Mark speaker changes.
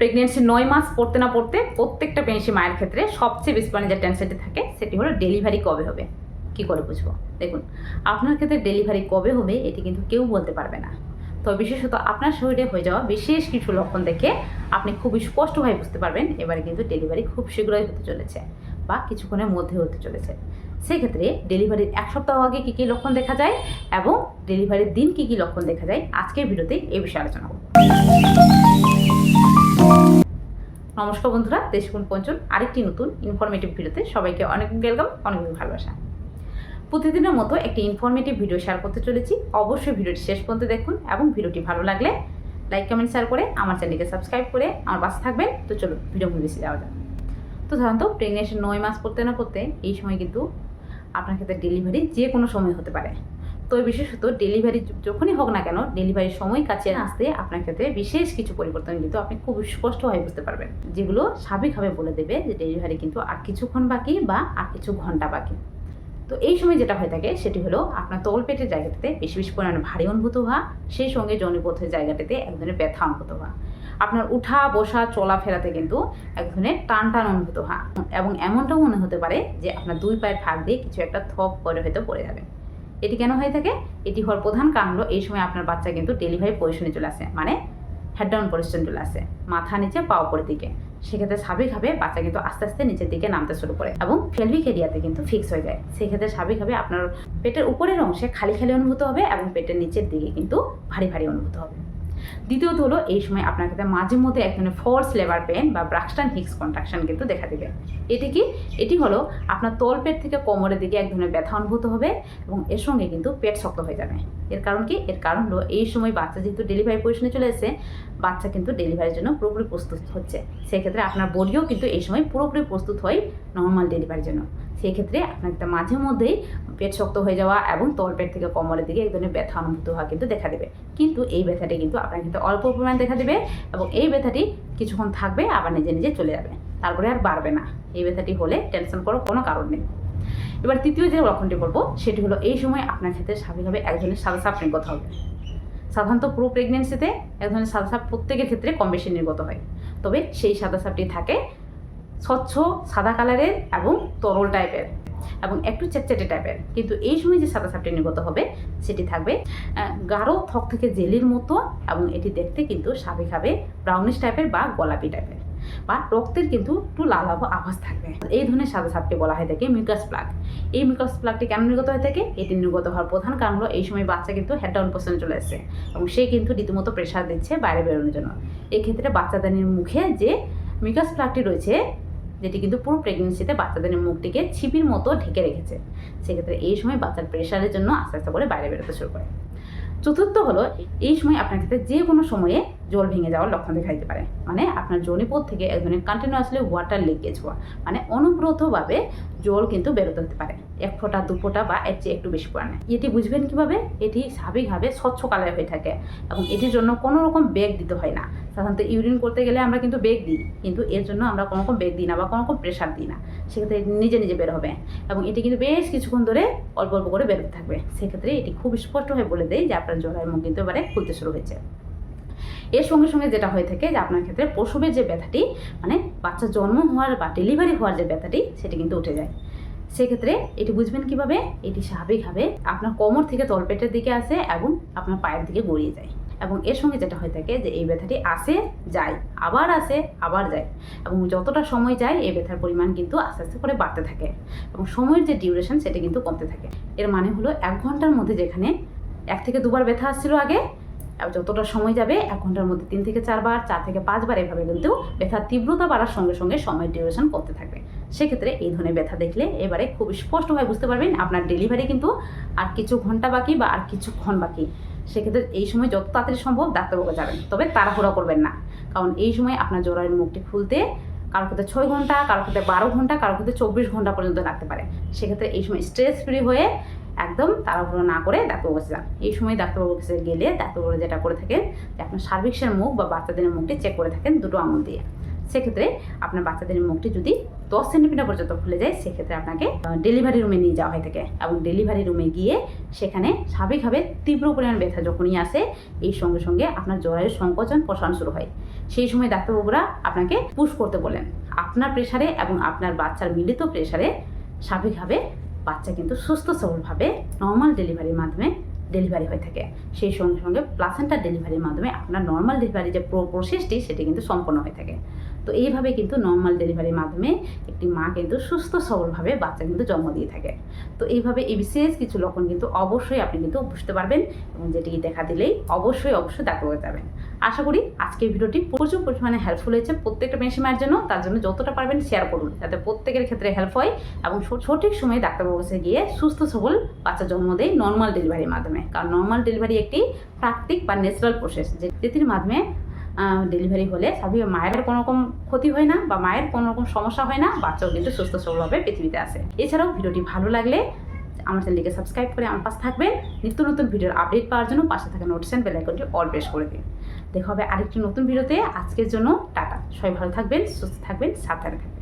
Speaker 1: Pregnancy নয় মাস পড়তে না পড়তে প্রত্যেকটা প্রেগনেন্সি মায়ের ক্ষেত্রে সবচেয়ে বেশি পরিমাণে যে টেনশনটি থাকে, সেটি হলো ডেলিভারি কবে হবে? কি করে বুঝব? দেখুন, আপনার ক্ষেত্রে ডেলিভারি কবে হবে এটি কিন্তু কেউ বলতে পারবে না। তবে বিশেষত আপনার শরীরে হয়ে যাওয়া বিশেষ কিছু লক্ষণ দেখে আপনি খুবই স্পষ্টভাবে বুঝতে পারবেন, এবারে কিন্তু ডেলিভারি খুব শীঘ্রই হতে চলেছে বা কিছুক্ষণের মধ্যে হতে চলেছে। সেক্ষেত্রে ডেলিভারির এক সপ্তাহ আগে কী কী লক্ষণ দেখা যায় এবং ডেলিভারির দিন কী কী লক্ষণ দেখা যায়, আজকের ভিডিওতে এই বিষয়ে আলোচনা করব। নমস্কার বন্ধুরা দেশগুণ পঞ্চন আরেকটি নতুন ইনফরমেটিভ ভিডিওতে সবাইকে অনেক ওয়েলকাম অনেক ভালোবাসা। প্রতিদিনের মতো একটি ইনফরমেটিভ ভিডিও শেয়ার করতে চলেছি। অবশ্যই ভিডিওটি শেষ পর্যন্ত দেখুন এবং ভিডিওটি ভালো লাগলে লাইক কমেন্ট শেয়ার করে আমার চ্যানেলকে সাবস্ক্রাইব করে আমার পাশে থাকবেন। তো চলো ভিডিও বেশি যাওয়া যাক। তো সাধারণত প্রেগনেন্সি নয় মাস পড়তে না পড়তে এই সময় কিন্তু আপনার ক্ষেত্রে ডেলিভারি যে কোনো সময় হতে পারে। তো বিশেষত ডেলিভারি যখনই হোক না কেন ডেলিভারির সময় কাছে আসতে আপনার ক্ষেত্রে বিশেষ কিছু পরিবর্তন কিন্তু আপনি খুব স্পষ্টভাবে বুঝতে পারবেন। যেগুলো স্বাভাবিকভাবে বলে দেবে যে ডেলিভারি কিন্তু আর কিছুক্ষণ বাকি বা আর কিছু ঘণ্টা বাকি। তো এই সময় যেটা হয়ে থাকে সেটি হলো আপনার তল পেটের জায়গাটাতে বেশি বেশি পরিমাণে ভারী অনুভূত হওয়া সেই সঙ্গে জনিপথের জায়গাটাতে এক ধরনের ব্যথা অনুভূত হওয়া। আপনার উঠা বসা চলাফেরাতে কিন্তু এক ধরনের টান টান অনুভূত হওয়া। এবং এমনটাও মনে হতে পারে যে আপনার দুই পায়ের ফাঁক দিয়ে কিছু একটা থপ করে হয়তো পড়ে যাবে এটি কেন হয়ে থাকে? এটি হওয়ার প্রধান কারণ হলো এই সময় আপনার বাচ্চা কিন্তু ডেলিভারি পজিশনে চলে আসে। মানে হেড ডাউন পজিশন চলে আসে, মাথা নিচে পা উপরের দিকে। সেক্ষেত্রে স্বাভাবিকভাবে বাচ্চা কিন্তু আস্তে আস্তে নিচের দিকে নামতে শুরু করে এবং ফেলভিক এরিয়াতে কিন্তু ফিক্স হয়ে যায়। সেক্ষেত্রে স্বাভাবিকভাবে আপনার পেটের উপরের অংশে খালি খালি অনুভূত হবে এবং পেটের নিচের দিকে কিন্তু ভারী ভারী অনুভূত হবে। দ্বিতীয়ত হলো, এই সময় আপনার ক্ষেত্রে মাঝে মধ্যে এক ধরনের ফোর্স লেবার পেন বা ব্রাক্সটান হিক্স কন্ট্রাকশন কিন্তু দেখা দেবে। এটি কি? এটি হলো আপনার তল পেট থেকে কোমরের দিকে এক ধরনের ব্যথা অনুভূত হবে এবং এর সঙ্গে কিন্তু পেট শক্ত হয়ে যাবে। এর কারণ কি? এর কারণ হলো, এই সময় বাচ্চা যেহেতু ডেলিভারি পজিশনে চলে এসে বাচ্চা কিন্তু ডেলিভারির জন্য পুরোপুরি প্রস্তুত হচ্ছে। সেক্ষেত্রে আপনার বডিও কিন্তু এই সময় পুরোপুরি প্রস্তুত হয় নর্মাল ডেলিভারির জন্য। সেই ক্ষেত্রে আপনার একটা মাঝে মধ্যেই পেট শক্ত হয়ে যাওয়া এবং তলপেট থেকে কোমরের দিকে এক ধরনের ব্যথা অনুভূত হওয়া কিন্তু দেখা দেবে। কিন্তু এই ব্যথাটি কিন্তু আপনার কিন্তু অল্প পরিমাণ দেখা দেবে এবং এই ব্যথাটি কিছুক্ষণ থাকবে, আবার নিজে নিজে চলে যাবে। তারপরে আর বাড়বে না। এই ব্যথাটি হলে টেনশন করার কোনো কারণ নেই। এবার তৃতীয় যে লক্ষণটি বলব, সেটি হলো এই সময় আপনার ক্ষেত্রে স্বাভাবিকভাবে এক ধরনের সাদা সাপ নির্গত হবে। সাধারণত পুরো প্রেগনেন্সিতে এক ধরনের সাদা সাপ প্রত্যেকের ক্ষেত্রে কম বেশি নির্গত হয়। তবে সেই সাদা সাপটি থাকে স্বচ্ছ, সাদা কালারের এবং তরল টাইপের এবং একটু চেটচেটে টাইপের কিন্তু এই সময় যে সাদা সাপটি নির্গত হবে, সেটি থাকবে গাঢ় থক থেকে জেলির মতো এবং এটি দেখতে কিন্তু স্বাভাবিকভাবে ব্রাউনিশ টাইপের বা গোলাপি টাইপের বা রক্তের কিন্তু একটু লালাভ আভাস থাকবে। এই ধরনের সাদা সাপকে বলা হয়ে থাকে মিউকাস প্লাগ এই মিউকাস প্লাগটি কেন নির্গত হয়ে থাকে? এটি নির্গত হওয়ার প্রধান কারণ হলো এই সময় বাচ্চা কিন্তু হেড ডাউন পোশনে চলে আসছে এবং সে কিন্তু রীতিমতো প্রেশার দিচ্ছে বাইরে বেরোনোর জন্য। এক্ষেত্রে বাচ্চাদানির মুখে যে মিউকাস প্লাগটি রয়েছে যেটি কিন্তু পুরো প্রেগনেন্সিতে বাচ্চাদের মুখটিকে ছিপির মতো ঢেকে রেখেছে। সেক্ষেত্রে এই সময় বাচ্চার প্রেশারের জন্য আস্তে আস্তে করে বাইরে বেরোতে শুরু করে। চতুর্থ হলো, এই সময় আপনার ক্ষেত্রে যে কোনো সময়ে জল ভেঙে যাওয়ার লক্ষণ দেখা দিতে পারে। মানে আপনার জনিপথ থেকে এক ধরনের কন্টিনিউয়াসলি ওয়াটার লিকেজ হওয়া। মানে অনুব্রতভাবে জল কিন্তু বেরোতে হতে পারে। এক ফোঁটা, দু ফোঁটা বা এর চেয়ে একটু বেশি পরিমাণে এটি বুঝবেন কীভাবে? এটি স্বাভাবিকভাবে স্বচ্ছ কালার হয়ে থাকে এবং এটির জন্য কোনো রকম বেগ দিতে হয় না। সাধারণত ইউরিন করতে গেলে আমরা কিন্তু বেগ দিই, কিন্তু এর জন্য আমরা কোনো রকম বেগ দিই না বা কোনো রকম প্রেশার দিই না। সেক্ষেত্রে নিজে নিজে বের হবে এবং এটি কিন্তু বেশ কিছুক্ষণ ধরে অল্প অল্প করে বেরোতে থাকবে। সেক্ষেত্রে এটি খুব স্পষ্টভাবে বলে দেয় যে আপনার জলের মুখ কিন্তু এবারে খুলতে শুরু হয়েছে। এর সঙ্গে সঙ্গে যেটা হয়ে থাকে যে আপনার ক্ষেত্রে প্রসবের যে ব্যথাটি মানে বাচ্চা জন্ম হওয়ার বা ডেলিভারি হওয়ার যে ব্যথাটি, সেটি কিন্তু উঠে যায়। সেক্ষেত্রে এটি বুঝবেন কীভাবে? এটি স্বাভাবিকভাবে আপনার কোমর থেকে তলপেটের দিকে আসে এবং আপনার পায়ের দিকে গড়িয়ে যায়। এবং এর সঙ্গে যেটা হয়ে থাকে যে এই ব্যথাটি আসে, যায়, আবার আসে, আবার যায়। এবং যতটা সময় যায়, এই ব্যথার পরিমাণ কিন্তু আস্তে আস্তে করে বাড়তে থাকে। এবং সময়ের যে ডিউরেশন সেটা কিন্তু কমতে থাকে। এর মানে হলো এক ঘণ্টার মধ্যে যেখানে এক থেকে দুবার ব্যথা আসছিল আগে যতটা সময় যাবে, এক ঘণ্টার মধ্যে তিন থেকে চারবার, চার থেকে পাঁচবার এভাবে কিন্তু ব্যথার তীব্রতা বাড়ার সঙ্গে সঙ্গে সময়ের ডিউরেশন করতে থাকবে। সেক্ষেত্রে এই ধরনের ব্যথা দেখলে এবারে খুব স্পষ্টভাবে বুঝতে পারবেন আপনার ডেলিভারি কিন্তু আর কিছু ঘণ্টা বাকি বা আর কিছুক্ষণ বাকি। সেক্ষেত্রে এই সময় যত তাড়াতাড়ি সম্ভব ডাক্তারবাবু যাবেন, তবে তাড়াহুড়া করবেন না। কারণ এই সময় আপনার জোড়ার মুখটি খুলতে কারোর ক্ষেত্রে ছয় ঘণ্টা কারোর ক্ষেত্রে বারো ঘণ্টা কারোর ক্ষেত্রে চব্বিশ ঘণ্টা পর্যন্ত লাগতে পারে। সেক্ষেত্রে এই সময় স্ট্রেস ফ্রি হয়ে একদম তাড়াহুড়ো না করে ডাক্তারবাবুর কাছে যান। এই সময় ডাক্তারবাবুর কাছে গেলে ডাক্তারবাবু যেটা করে থাকেন যে আপনার সার্ভিক্সের মুখ বা বাচ্চাদের মুখটি চেক করে থাকেন দুটো আঙুল দিয়ে। সেক্ষেত্রে আপনার বাচ্চাদের মুখটি যদি দশ সেন্টিমিটার পর্যন্ত খুলে যায়, সেক্ষেত্রে আপনাকে ডেলিভারি রুমে নিয়ে যাওয়া হয়ে থাকে এবং ডেলিভারি রুমে গিয়ে সেখানে স্বাভাবিকভাবে তীব্র পরিমাণ ব্যথা যখনই আসে, এই সঙ্গে সঙ্গে আপনার জরায়ুর সংকোচন প্রসারণ শুরু হয়। সেই সময় ডাক্তারবাবুরা আপনাকে পুশ করতে বলেন। আপনার প্রেশারে এবং আপনার বাচ্চার মিলিত প্রেশারে স্বাভাবিকভাবে বাচ্চা কিন্তু সুস্থ সবলভাবে নর্মাল ডেলিভারির মাধ্যমে ডেলিভারি হয়ে থাকে। সেই সঙ্গে সঙ্গে প্লাসেন্টার ডেলিভারির মাধ্যমে আপনার নর্মাল ডেলিভারি যে প্রসেসটি সেটি কিন্তু সম্পন্ন হয়ে থাকে। তো এইভাবে কিন্তু নর্মাল ডেলিভারির মাধ্যমে একটি মা কিন্তু সুস্থ, সবলভাবে বাচ্চা কিন্তু জন্ম দিয়ে থাকে। তো এইভাবে এই বিশেষ কিছু লক্ষণ কিন্তু অবশ্যই আপনি কিন্তু বুঝতে পারবেন এবং যেটি দেখা দিলেই অবশ্যই অবশ্যই ডাক্তার যাবেন। আশা করি আজকের ভিডিওটি প্রচুর পরিমাণে হেল্পফুল হয়েছে প্রত্যেকটা মেশিন মায়ের জন্য। তার জন্য যতটা পারবেন শেয়ার করুন যাতে প্রত্যেকের ক্ষেত্রে হেল্প হয় এবং সঠিক সময়ে ডাক্তারবাবুর কাছে গিয়ে সুস্থ, সবল বাচ্চা জন্ম দেয় নর্মাল ডেলিভারির মাধ্যমে। কারণ নর্মাল ডেলিভারি একটি প্রাকৃতিক বা ন্যাচারাল প্রসেস যেটির মাধ্যমে ডেলিভারি হলে স্বাভাবিক মায়ের কোনো রকম ক্ষতি হয় না বা মায়ের কোনো রকম সমস্যা হয় না, বাচ্চাও কিন্তু সুস্থ সবলভাবে পৃথিবীতে আসে এছাড়াও ভিডিওটি ভালো লাগলে আমার চ্যানেলটিকে সাবস্ক্রাইব করে আমার পাশে থাকবেন। নিত্য নতুন ভিডিওর আপডেট পাওয়ার জন্য পাশে থাকা নোটিফিকেশন বেল আইকনটি অল প্রেস করে দিন। দেখা হবে আরেকটি নতুন ভিডিওতে। আজকের জন্য টাটা। সবাই ভালো থাকবেন, সুস্থ থাকবেন, সাবধানে থাকবেন।